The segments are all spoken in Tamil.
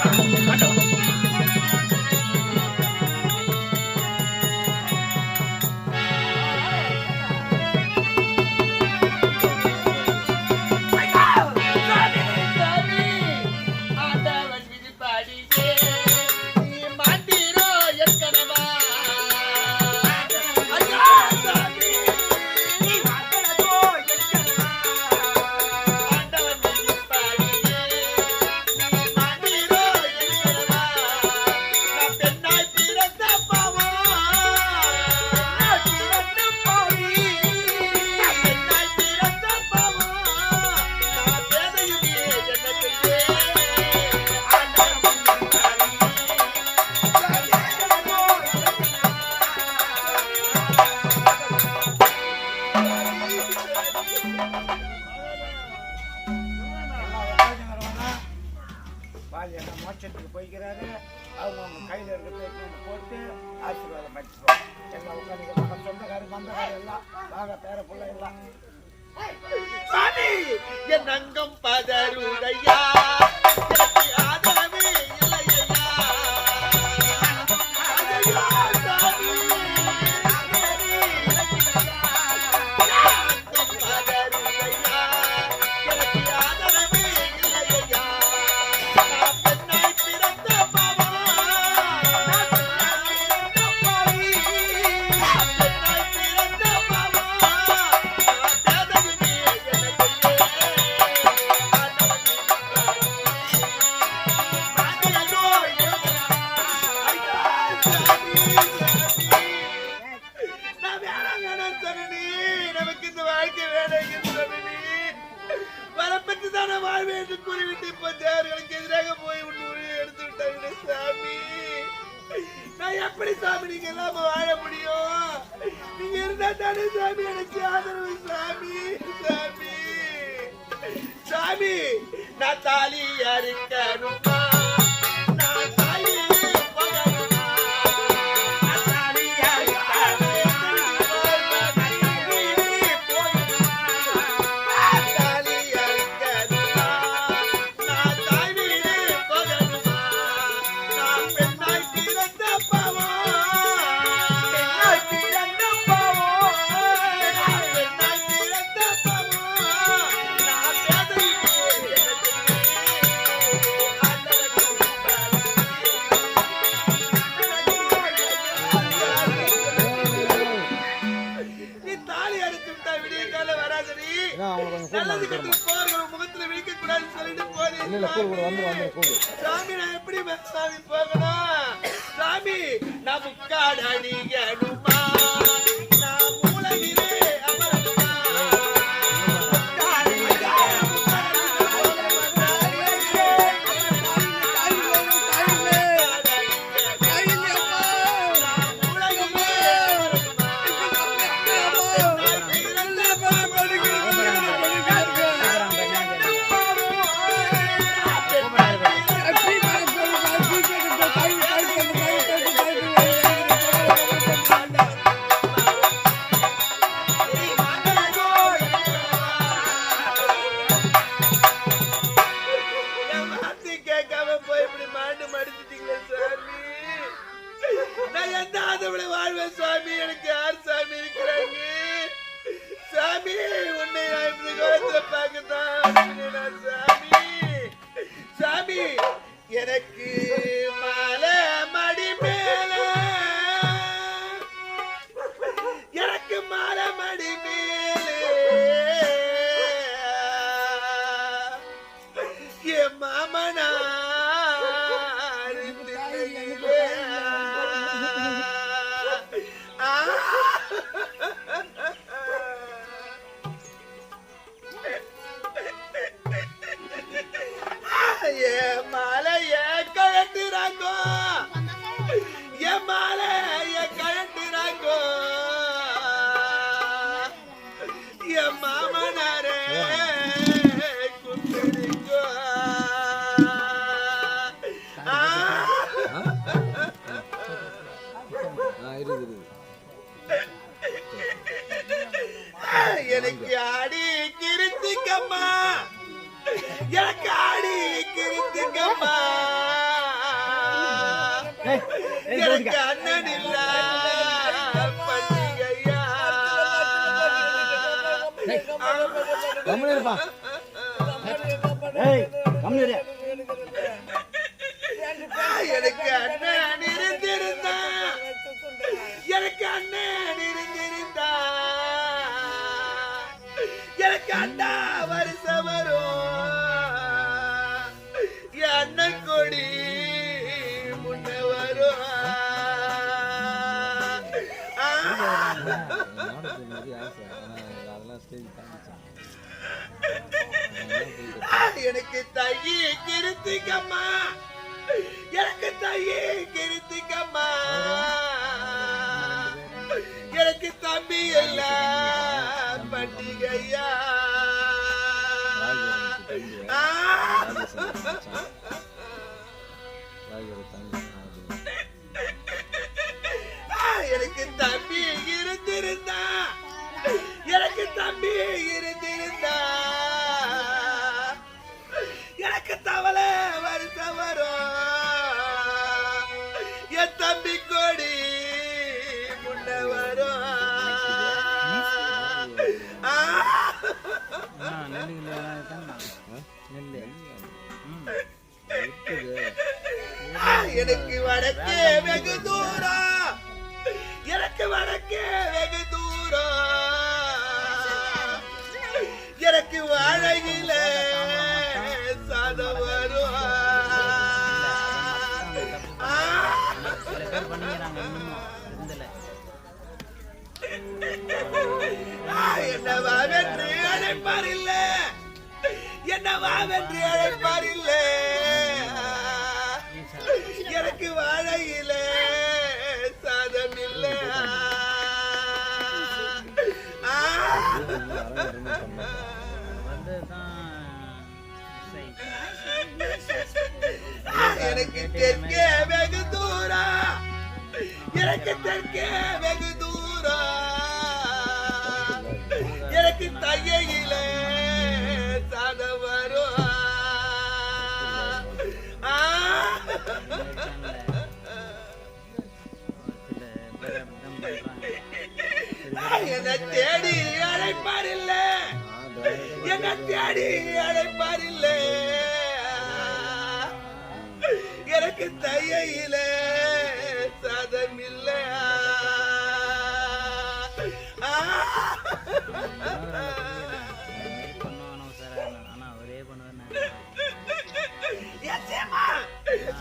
はい。சரணி நமக்கு இந்த வாழ்க்கை வேலைக்கு சரணி வரப்பட்டு தானே வாழ்வேன் என்று கூறிவிட்டு இப்ப தேவர்களுக்கு எதிராக போய் உள்ள எடுத்து விட்டாங்க சாமி. நான் எப்படி சாமி நீங்க இல்லாம வாழ முடியும்? நீங்க இருந்தா தானே சாமி எனக்கு ஆதரவு சாமி சாமி. சாமி நான் தாலி அறுக்கணும். சாமி எனக்கு யார் சாமி இருக்கிறாங்க? சாமி உன்னை நான் இப்படி கோலத்தை பார்க்கத்தான் சாமி? சாமி எனக்கு எனக்கு அண்ணன் இல்ல பண்டிகையா கம்முனு இருப்பா ஏய் கம்முனு இரு. எனக்கு அண்ணன் எனக்கு தையே கிருத்திகம்மா. எனக்கு தையே கிருத்திகம்மா. எனக்கு தம்பி இல்ல பண்டிகையா. எனக்கு தம்பி இருந்திருந்தா. தம்பி இருந்திருந்தா. எனக்கு தவளை வருஷம் வரும். என் தம்பி கொடி முன்ன வரும். எனக்கு வடக்கே வெகு என்னவா வாவென்று அழைப்பார் இல்லை தேடி அழைப்பார் இல்ல என்ன தேடி அழைப்பார் இல்ல எனக்கு தையில சதம் இல்ல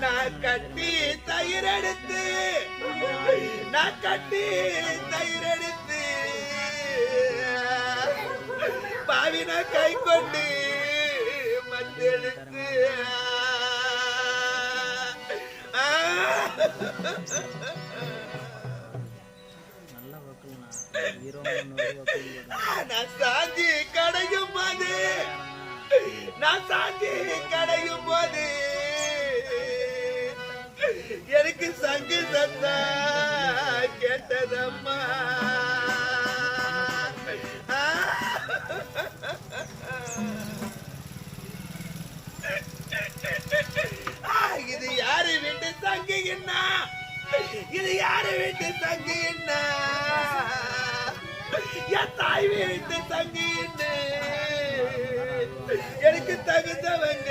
நான் கட்டி தயிரெடுத்து நான் கட்டி தயிரெடுத்து பாவின கை கொண்டு மத்தெடுத்து. நான் சாஞ்சி கடையும் போது நான் சாஞ்சி கடையும் போது எனக்கு சங்கு சத்தா கேட்டதம்மா. இது யாரு வீட்டு தங்கி என்ன? இது யாரு வீட்டு தங்கி என்ன? என் தாய் வீட்டு தங்கி என்ன? எனக்கு தகுந்தவங்க.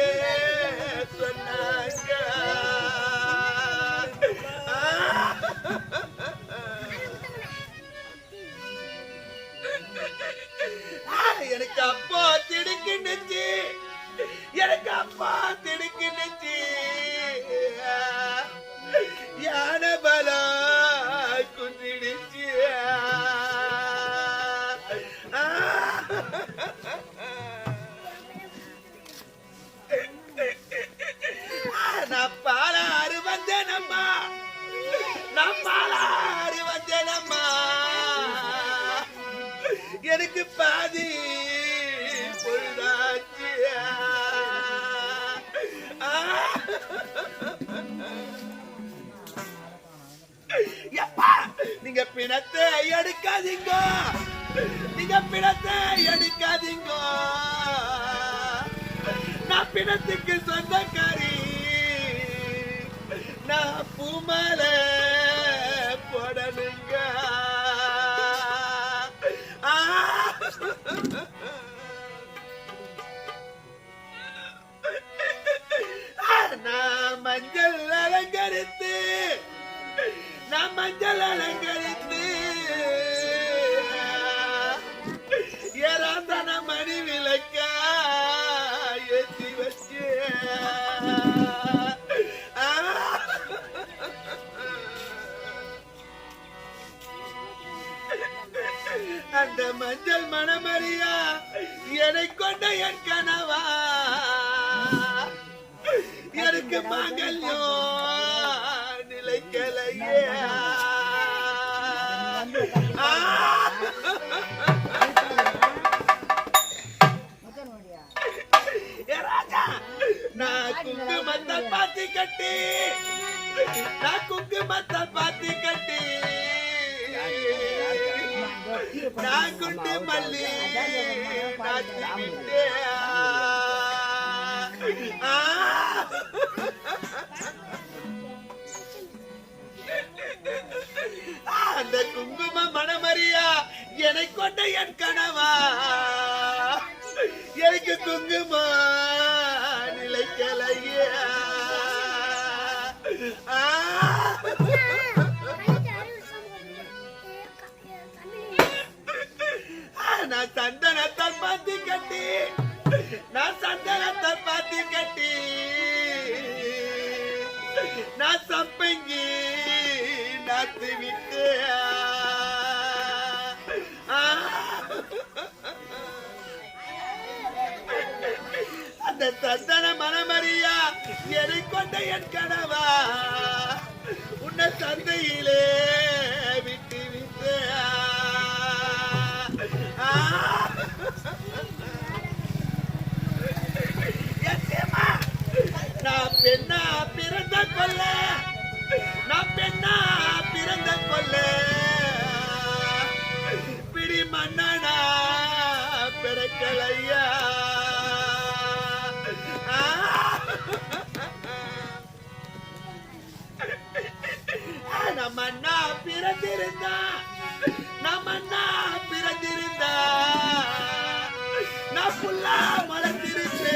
எனக்கு அப்பா திடுக்குன்னுச்சு யானை பலம் குந்திடுச்சு. நான் பால பாலாறு வந்தேனம்மா நான் பாலாறு எப்பா நீங்க பிணத்தை எடுக்காதீங்க. நீங்க பிணத்தை எடுக்காதீங்க. நான் பிணத்துக்கு சொந்தக்காரி. நான் பூமலை போடணுங்க. மஞ்சள் அலங்கரித்து ஏறாந்தன மணி விளக்க ஏற்றி வச்சு! அந்த மஞ்சள் மணமறியா என்னை கொண்ட என் கனவா எனக்கு மங்கல்யம் நிலைக்கலையே ஆ! கொண்ட என் கனவா எனக்கு குங்குமா நிலைக்கலையா. கொல்ல. நான் பெண்ணா பிறந்த கொல்ல. பிடி மன்னனா பிறக்கலையா நம்ம அண்ணா பிறந்திருந்தா. நம்ம அண்ணா பிறந்திருந்தா. நான் புல்லா மலர்ந்திருச்சு.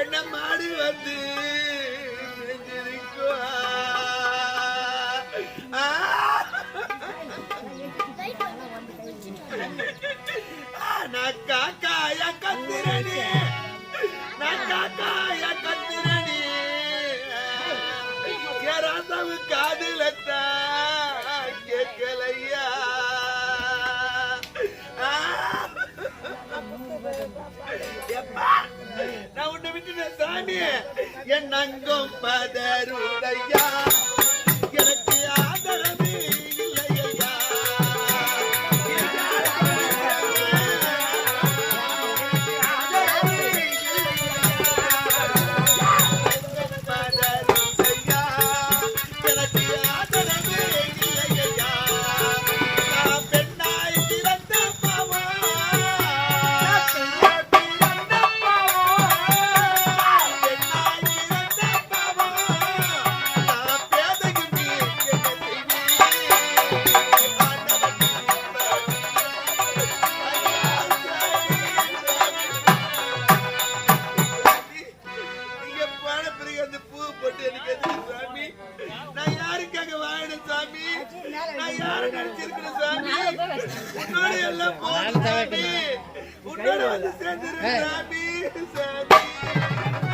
என்ன மாடு வந்து கத்திரணி நான் காக்காய கத்திரணி ராசாவு காதுலத்தான் கேட்கலையா நான் உன்னை விட்டுட்டேன் சாமி என் அங்கம் பதருடையா? எனக்கு ஆதரவு நினைச்சிருக்கிறேன் சாமி. உன்னோட எல்லாம் போகணும் சாமி. உன்னோட வந்து சேர்ந்துரு சாமி சாமி சாமி.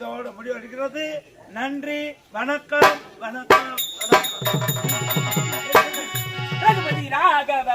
இதோடு முடிவடைகிறது நன்றி வணக்கம் வணக்கம் வணக்கம். ரகுபதி ராகவ